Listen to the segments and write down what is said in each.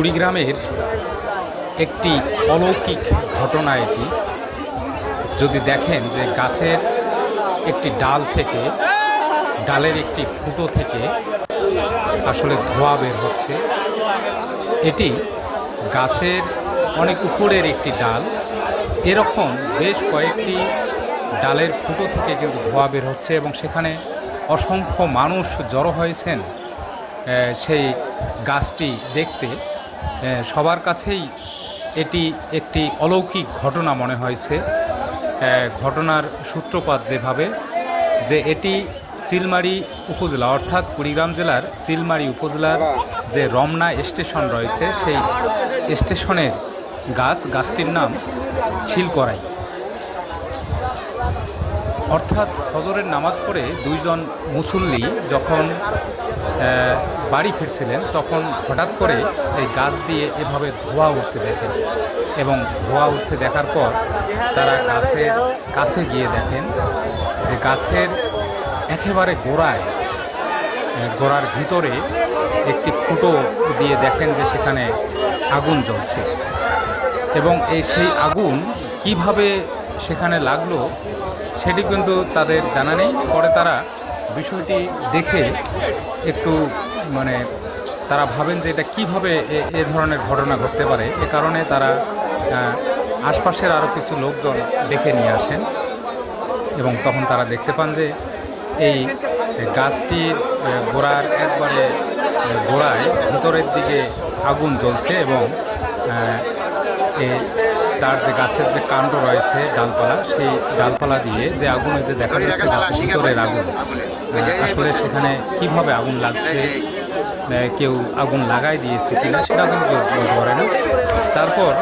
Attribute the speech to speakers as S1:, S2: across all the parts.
S1: কুড়িগ্রামের একটি অলৌকিক ঘটনা এটি। যদি দেখেন যে গাছের একটি ডাল থেকে, ডালের একটি ফুটো থেকে আসলে ধোঁয়া বের হচ্ছে। এটি গাছের অনেক উপরের একটি ডাল। এরকম বেশ কয়েকটি ডালের ফুটো থেকে কিন্তু ধোঁয়া বের হচ্ছে এবং সেখানে অসংখ্য মানুষ জড়ো হয়েছেন সেই গাছটি দেখতে। সবার কাছেই এটি একটি অলৌকিক ঘটনা মনে হয়েছে। ঘটনার সূত্রপাত যেভাবে, যে এটি চিলমারি উপজেলা, অর্থাৎ কুড়িগ্রাম জেলার চিলমারি উপজেলার যে রমনা স্টেশন রয়েছে, সেই স্টেশনের গাছ, গাছটির নাম শিলকরাই। অর্থাৎ ফজরের নামাজ পড়ে দুইজন মুসল্লি যখন বাড়ি ফিরছিলেন, তখন হঠাৎ করে এই গাছ দিয়ে এভাবে ধোঁয়া উঠতে দেখেন এবং ধোঁয়া উঠতে দেখার পর তারা গাছের কাছে গিয়ে দেখেন যে গাছের একেবারে গোড়ায় গোড়ার ভিতরে একটি ফুটো দিয়ে দেখেন যে সেখানে আগুন জ্বলছে। এবং এই সেই আগুন কীভাবে সেখানে লাগল, সেটি কিন্তু তাদের জানা নেই। পরে তারা বিষয়টি দেখে একটু মানে তারা ভাবেন যে এটা কীভাবে এ- ধরনের ঘটনা ঘটতে পারে। এ কারণে তারা আশপাশের আরও কিছু লোকজন দেখে নিয়ে আসেন এবং তখন তারা দেখতে পান যে এই গাছটির গোড়ার একবারে গোড়ায় ভেতরের দিকে আগুন জ্বলছে এবং তার যে গাছের যে কাণ্ড রয়েছে ডালপালা সেই ডালপালা দিয়ে যে আগুন যে দেখা যাচ্ছে গাছের ভিতরের আগুন। আসলে সেখানে কীভাবে আগুন লাগছে কেউ আগুন লাগাই দিয়েছে কিনা সেটা কিন্তু বলতে পারে না। তারপর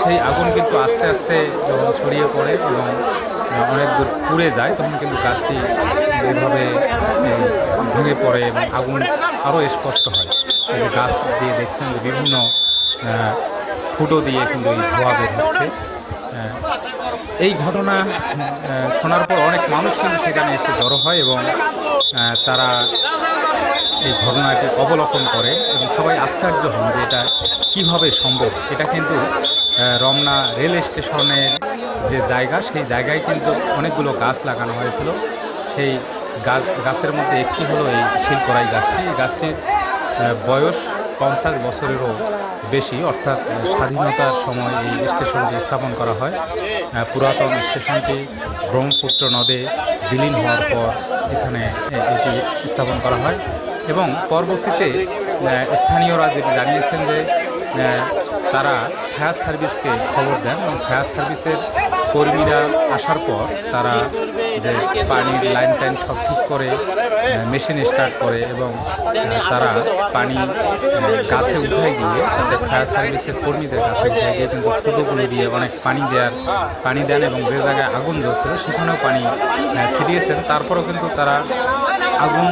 S1: সেই আগুন কিন্তু আস্তে আস্তে যখন ছড়িয়ে পড়ে এবং অনেক দূর পুড়ে যায় তখন কিন্তু গাছটি এভাবে ভেঙে পড়ে এবং আগুন আরও স্পষ্ট হয়। গাছ দিয়ে দেখছেন যে বিভিন্ন ফুটো দিয়ে কিন্তু এই ধোয়া বের হচ্ছে। এই ঘটনা শোনার পর অনেক মানুষ সেখানে এসে জড়ো হয় এবং তারা এই ঘটনাটি অবলোকন করে এবং সবাই আশ্চর্য হন যে এটা কীভাবে সম্ভব। এটা কিন্তু রমনা রেল স্টেশনের যে জায়গা, সেই জায়গায় কিন্তু অনেকগুলো গাছ লাগানো হয়েছিল। সেই গাছ, গাছের মধ্যে একটি হলো এই শিলকড়াই গাছটি। এই গাছটির বয়স পঞ্চাশ বছরেরও বেশি, অর্থাৎ স্বাধীনতার সময় এই স্টেশনটি স্থাপন করা হয়। পুরাতন স্টেশনটি ব্রহ্মপুত্র নদে বিলীন হওয়ার পর এখানে এটি স্থাপন করা হয় এবং পরবর্তীতে স্থানীয়রা যেটি জানিয়েছেন যে তারা ফায়ার সার্ভিসকে খবর দেন এবং ফায়ার সার্ভিসের কর্মীরা আসার পর তারা যে পানির লাইন টাইন সব ঠিক করে মেশিন স্টার্ট করে এবং তারা পানি গাছে উঠায় গিয়ে তাদের ফায়ার সার্ভিসের কর্মীদের গাছে উঠায় গিয়ে কিন্তু ফুটোগুলো দিয়ে অনেক পানি দেওয়ার, পানি দেন এবং যে জায়গায় আগুন জ্বলছিল সেখানেও পানি ছিটিয়েছেন। তারপরেও কিন্তু তারা আগুন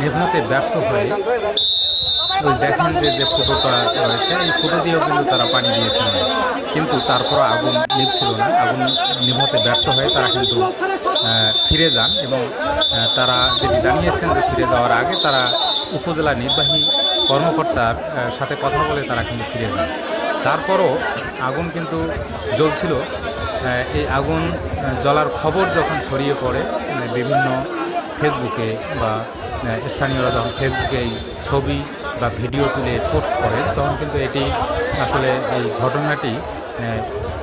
S1: নেভাতে ব্যর্থ হয়ে ওই দেখেন যে যে ফুটোটা রয়েছে, এই ফুটো দিয়েও কিন্তু তারা পানি দিয়েছেন। কিন্তু তারপর আগুন নিভছিল না, আগুন নিভাতে ব্যর্থ হয়ে তারা কিন্তু ফিরে যান এবং তারা যেটি জানিয়েছেন যে ফিরে যাওয়ার আগে তারা উপজেলা নির্বাহী কর্মকর্তার সাথে কথা বলে তারা কিন্তু ফিরে যান। তারপরও আগুন কিন্তু জ্বলছিল। এই আগুন জ্বলার খবর যখন ছড়িয়ে পড়ে বিভিন্ন ফেসবুকে বা স্থানীয়রা যখন ফেসবুকে এই ছবি বা ভিডিও তুলে পোস্ট করে, তখন কিন্তু এটি আসলে এই ঘটনাটি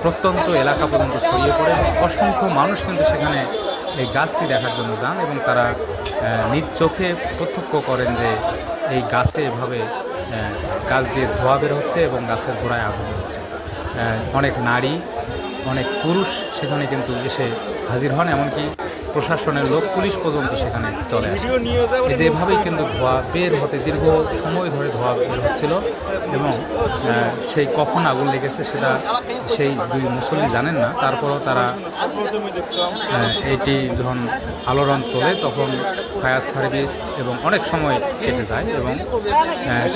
S1: প্রত্যন্ত এলাকা পর্যন্ত ছড়িয়ে পড়ে অসংখ্য মানুষ কিন্তু সেখানে এই গাছটি দেখার জন্য যান এবং তারা নিজ চোখে প্রত্যক্ষ করেন যে এই গাছে এভাবে গাছ দিয়ে ধোয়া বের হচ্ছে এবং গাছের গোড়ায় আগুন হচ্ছে অনেক নারী, অনেক পুরুষ সেখানে কিন্তু এসে হাজির হন, এমনকি প্রশাসনের লোক পুলিশ পর্যন্ত সেখানে চলে আসে। এই যে এভাবেই কিন্তু ধোয়া বের হতে দীর্ঘ সময় ধরে ধোয়া বের হচ্ছিল এবং সেই কখন আগুন লেগেছে সেটা সেই দুই মুসল্লি জানেন না। তারপরও তারা এইটি যখন আলোড়ন তোলে তখন ফায়ার সার্ভিস এবং অনেক সময় কেটে যায় এবং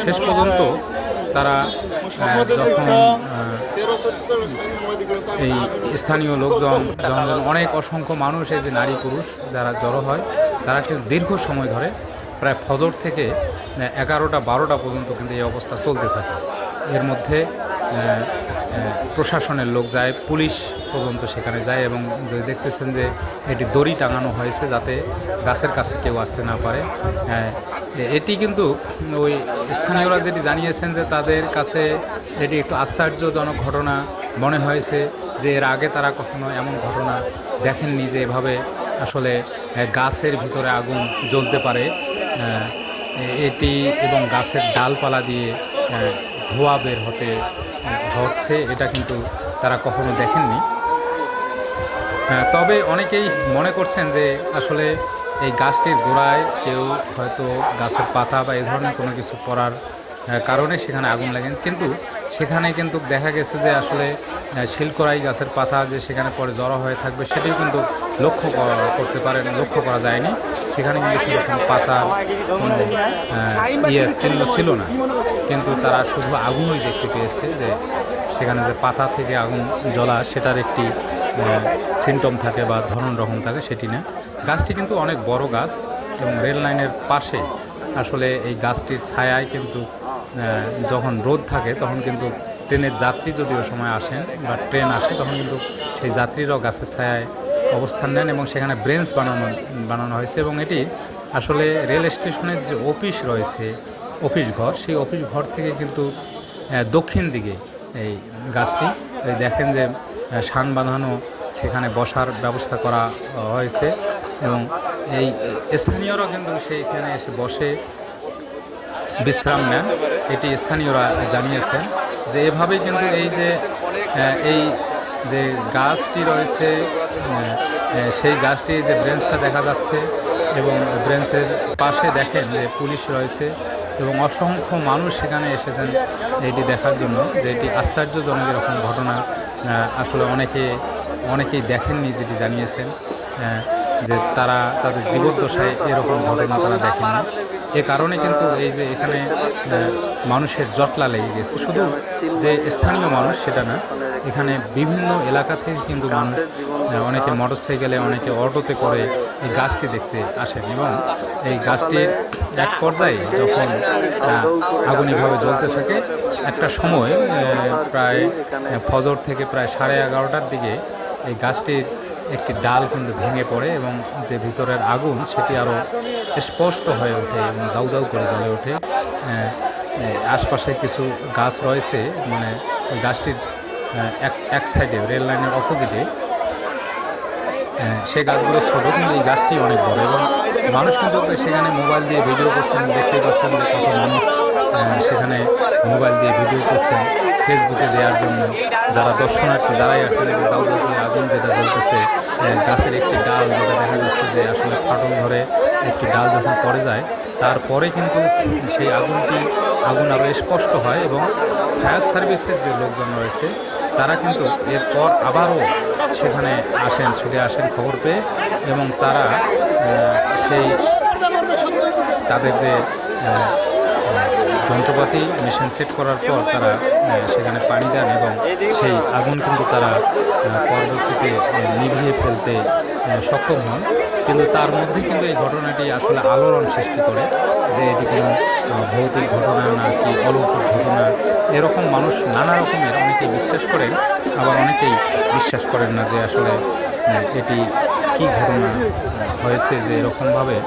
S1: শেষ পর্যন্ত তারা যখন এই স্থানীয় লোকজন জনজন অনেক অসংখ্য মানুষ, এই যে নারী পুরুষ যারা জড়ো হয়, তারা কিন্তু দীর্ঘ সময় ধরে প্রায় ফজর থেকে এগারোটা, বারোটা পর্যন্ত কিন্তু এই অবস্থা চলতে থাকে। এর মধ্যে প্রশাসনের লোক যায়, পুলিশ পর্যন্ত সেখানে যায় এবং দেখতেছেন যে এটি দড়ি টাঙানো হয়েছে যাতে গাছের কাছে কেউ আসতে না পারে। এটি কিন্তু ওই স্থানীয়রা যেটি জানিয়েছেন যে তাদের কাছে এটি একটু আশ্চর্যজনক ঘটনা মনে হয়েছে যে এর আগে তারা কখনো এমন ঘটনা দেখেননি যে এভাবে আসলে গাছের ভিতরে আগুন জ্বলতে পারে। এটি এবং গাছের ডালপালা দিয়ে ধোঁয়া বের হতে হচ্ছে, এটা কিন্তু তারা কখনো দেখেননি। তবে অনেকেই মনে করছেন যে আসলে এই গাছটির গোড়ায় কেউ হয়তো গাছের পাতা বা এই ধরনের কোনো কিছু পড়ার কারণে সেখানে আগুন লাগেন কিন্তু সেখানে কিন্তু দেখা গেছে যে আসলে শিলকড়াই গাছের পাতা যে সেখানে পরে জড়ো হয়ে থাকবে সেটিও কিন্তু লক্ষ্য করা- করতে পারেন, লক্ষ্য করা যায়নি। সেখানে কিন্তু সেরকম পাতা কোনো ইয়ে চিহ্ন ছিল না। কিন্তু তারা শুধু আগুনই দেখতে পেয়েছে যে সেখানে যে পাতা থেকে আগুন জ্বলা সেটার একটি সিমটম থাকে বা ধরন রকম থাকে সেটি না। গাছটি কিন্তু অনেক বড় গাছ এবং রেল লাইনের পাশে আসলে এই গাছটির ছায়ায় কিন্তু যখন রোদ থাকে তখন কিন্তু ট্রেনের যাত্রী যদি সময় আসেন বা ট্রেন আসে তখন কিন্তু সেই যাত্রীরাও গাছের ছায়ায় অবস্থান নেন এবং সেখানে ব্রেঞ্চ বানানো বানানো হয়েছে এবং এটি আসলে রেল স্টেশনের যে অফিস রয়েছে, অফিস ঘর, সেই অফিস ঘর থেকে কিন্তু দক্ষিণ দিকে এই গাছটি দেখেন যে শান বাঁধানো, সেখানে বসার ব্যবস্থা করা হয়েছে এবং এই স্থানীয়রা কিন্তু সেইখানে এসে বসে বিশ্রাম নেন। এটি স্থানীয়রা জানিয়েছেন যে এভাবেই কিন্তু এই যে এই যে গাছটি রয়েছে সেই গাছটি যে ব্রেঞ্চটা দেখা যাচ্ছে এবং ব্রেঞ্চের পাশে দেখেন যে পুলিশ রয়েছে এবং অসংখ্য মানুষ সেখানে এসেছেন এটি দেখার জন্য, যে এটি আশ্চর্যজনক এরকম ঘটনা। আসলে অনেকে অনেকেই দেখেননি যেটি জানিয়েছেন যে তারা তাদের জীবদ্দশায় এরকম ঘটনা তারা দেখেননি। এ কারণে কিন্তু এই যে এখানে মানুষের জটলা লেগে গেছে। শুধু যে স্থানীয় মানুষ সেটা না এখানে বিভিন্ন এলাকা থেকে কিন্তু মানুষ অনেকে মোটরসাইকেলে অনেকে অটোতে করে এই গাছটি দেখতে আসেন এবং এই গাছটির এক পর্যায়ে যখন আহ, আগুন এভাবে জ্বলতে থাকে একটা সময় প্রায় ফজর থেকে প্রায় সাড়ে এগারোটার দিকে এই গাছটির একটি ডাল কিন্তু ভেঙে পড়ে এবং যে ভিতরের আগুন সেটি আরও স্পষ্ট হয়ে ওঠে এবং দাউ দাউ করে জ্বলে ওঠে। আশপাশে কিছু গাছ রয়েছে মানে গাছটির এক এক সাইডে, রেল লাইনের অপোজিটে। সে গাছগুলো ছোটো কিন্তু এই গাছটি অনেক বড় এবং মানুষ কিন্তু সেখানে মোবাইল দিয়ে ভিডিও করছেন, দেখতে পাচ্ছেন যে কত মানুষ সেখানে মোবাইল দিয়ে ভিডিও করছেন ফেসবুকে দেওয়ার জন্য। যারা দর্শনার্থী, যারাই আসছেন এবং যে দাউ দাউ আগুন যেটা জ্বলতেছে গাছের একটি ডাল যেটা দেখা যাচ্ছে যে আসলে ফাটল ধরে একটি ডাল যখন পড়ে যায়, তারপরে কিন্তু সেই আগুনটি, আগুন আরও স্পষ্ট হয় এবং ফায়ার সার্ভিসের যে লোকজন রয়েছে, তারা কিন্তু এরপর আবারও সেখানে আসেন, ছুটে আসেন খবর পেয়ে এবং তারা সেই তাদের যে যন্ত্রপাতি মেশিন সেট করার পর তারা সেখানে পানি দেন এবং সেই আগুন কিন্তু তারা পরবর্তীতে নিভিয়ে ফেলতে সক্ষম হন। কিন্তু তার মধ্যে কিন্তু এই ঘটনাটি আসলে আলোড়ন সৃষ্টি করে যে এটি কোনো ভৌতিক ঘটনা না কি অলৌকিক ঘটনা। এরকম মানুষ নানা রকমের, অনেকেই বিশ্বাস করেন, আবার অনেকেই বিশ্বাস করেন না যে আসলে এটি কি ঘটনা হয়েছে যে এরকমভাবে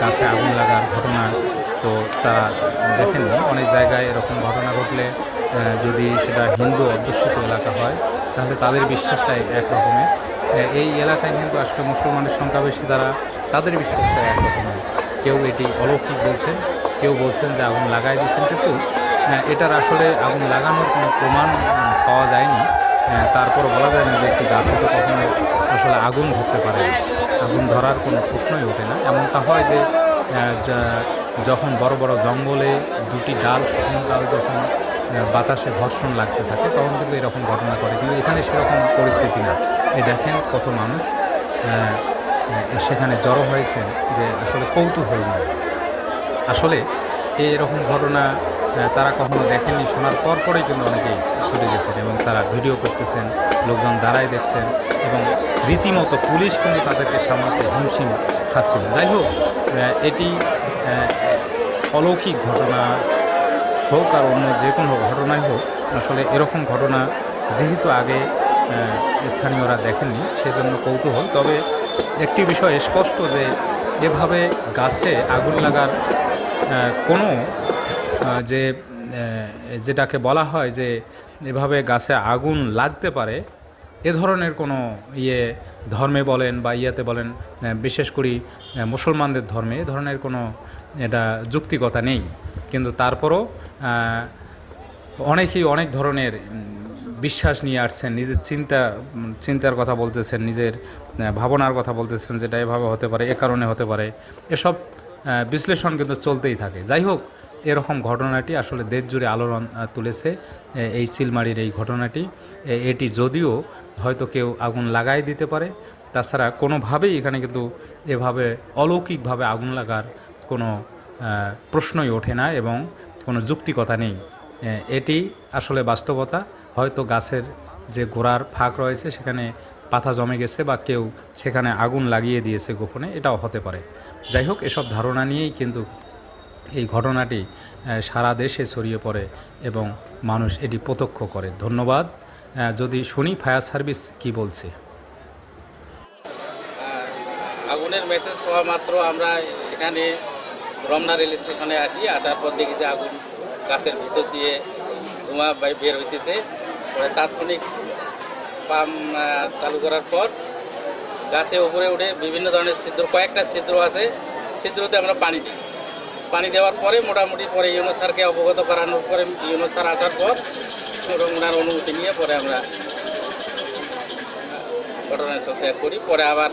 S1: গাছে আগুন লাগার ঘটনা তো তারা দেখেননি অনেক জায়গায় এরকম ঘটনা ঘটলে যদি সেটা হিন্দু অধ্যুষিত এলাকা হয়, তাহলে তাদের বিশ্বাসটাই একরকমের এই এলাকায় কিন্তু আসলে মুসলমানের সংখ্যা বেশি, তারা তাদের বিশ্বাসটা এক রকমের কেউ এটি অলৌকিক বলছেন কেউ বলছেন যে আগুন লাগাই দিয়েছেন, কিন্তু এটার আসলে আগুন লাগানোর কোনো প্রমাণ পাওয়া যায়নি। তারপর বলা যায় না যে একটি গাছে তো কখনো আসলে আগুন ধরতে পারে। আগুন ধরার কোনো প্রশ্নই ওঠে না। এমনটা হয় যা- যখন বড় বড় জঙ্গলে দুটি ডাল শুকনো ডাল যখন বাতাসে ঘর্ষণ লাগতে থাকে, তখন কিন্তু এরকম ঘটনা করে কিন্তু এখানে সেরকম পরিস্থিতি না। এ দেখেন কত মানুষ সেখানে জড়ো হয়েছে যে আসলে কৌতূহল নয় আসলে এরকম ঘটনা তারা কখনো দেখেননি, শোনার পর পরেই কিন্তু অনেকেই ছুটে গেছেন এবং তারা ভিডিও করতেছেন, লোকজন দাঁড়ায় দেখছেন এবং রীতিমতো পুলিশ কিন্তু তাদেরকে সামলাতে হিমশিম খাচ্ছিল। যাই হোক এটি অলৌকিক ঘটনা হোক আর অন্য যে কোনো ঘটনাই হোক, আসলে এরকম ঘটনা যেহেতু আগে স্থানীয়রা দেখেননি, সেজন্য কৌতূহল। তবে একটি বিষয় স্পষ্ট যে এভাবে গাছে আগুন লাগার কোনো যে যেটাকে বলা হয় যে এভাবে গাছে আগুন লাগতে পারে এ ধরনের কোনো ইয়ে ধর্মে বলেন বা ইয়াতে বলেন বিশেষ করে মুসলমানদের ধর্মে এ ধরনের কোনো এটা যুক্তিকতা নেই। কিন্তু তারপরও অনেকেই অনেক ধরনের বিশ্বাস নিয়ে আসছেন, নিজের চিন্তা, চিন্তার কথা বলতেছেন, নিজের ভাবনার কথা বলতেছেন, যেটা এভাবে হতে পারে, এ কারণে হতে পারে। এসব বিশ্লেষণ কিন্তু চলতেই থাকে। যাই হোক, এরকম ঘটনাটি আসলে দেশ জুড়ে আলোড়ন তুলেছে এই চিলমারির এই ঘটনাটি। এটি যদিও হয়তো কেউ আগুন লাগাই দিতে পারে, তাছাড়া কোনোভাবেই এখানে কিন্তু এভাবে অলৌকিকভাবে আগুন লাগার কোনো প্রশ্নই ওঠে না এবং কোনো যুক্তিকতা নেই। এটি আসলে বাস্তবতা। হয়তো গাছের যে গোড়ার ফাঁক রয়েছে, সেখানে পাতা জমে গেছে বা কেউ সেখানে আগুন লাগিয়ে দিয়েছে গোপনে, এটাও হতে পারে। যাই হোক, এসব ধারণা নিয়েই কিন্তু এই ঘটনাটি সারা দেশে ছড়িয়ে পড়ে এবং মানুষ এটি প্রত্যক্ষ করে। ধন্যবাদ। যদি শুনি ফায়ার সার্ভিস কি বলছে।
S2: আগুনের মেসেজ পাওয়া মাত্র আমরা এখানে রমনা রেল স্টেশনে আসি। আসার পর দেখি যে আগুন গাছের ভিতর দিয়ে ধোঁয়া বের হইতেছে। তাৎক্ষণিক পাম্প চালু করার পর গাছে উপরে উঠে বিভিন্ন ধরনের ছিদ্র, কয়েকটা ছিদ্র আছে, ছিদ্রতে আমরা পানি দিই। পানি দেওয়ার পরে মোটামুটি পরে ইউনো স্যারকে অবগত করানোর পরে ইউনো স্যার আসার পর ওনার অনুমতি নিয়ে পরে আমরা ঘটনাস্থল ত্যাগ করি। পরে আবার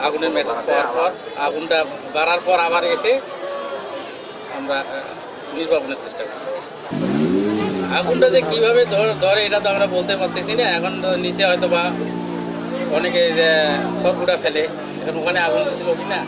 S2: আগুনের মেসেজ পাওয়ার পর, আগুনটা বাড়ার পর আবার এসে আমরা নির্বাপনের চেষ্টা করি। আগুনটা যে কীভাবে ধর- এটা তো আমরা বলতে পারতেছি না। এখন নিচে হয়তো বা অনেকে খড়কুটা ফেলে এখন ওখানে আগুন দিয়েছিল কি না।